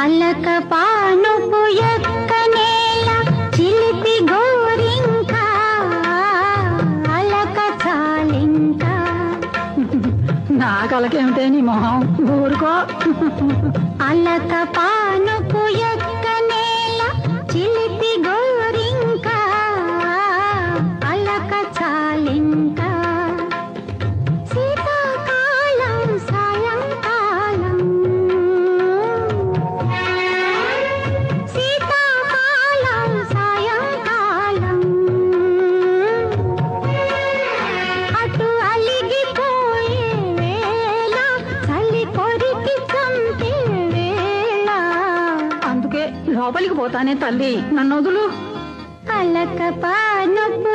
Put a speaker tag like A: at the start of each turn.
A: అలక పానుపు ఎక్క నేల చిలిపి గోరింక అలక చాలింక.
B: నా కలకేమిటే నీ మొహం? ఊరుకో.
A: అలక పానుపు ఎక్క
B: లోపలికి పోతానే తల్లి. నన్ను వదులు.
A: అలక పానపు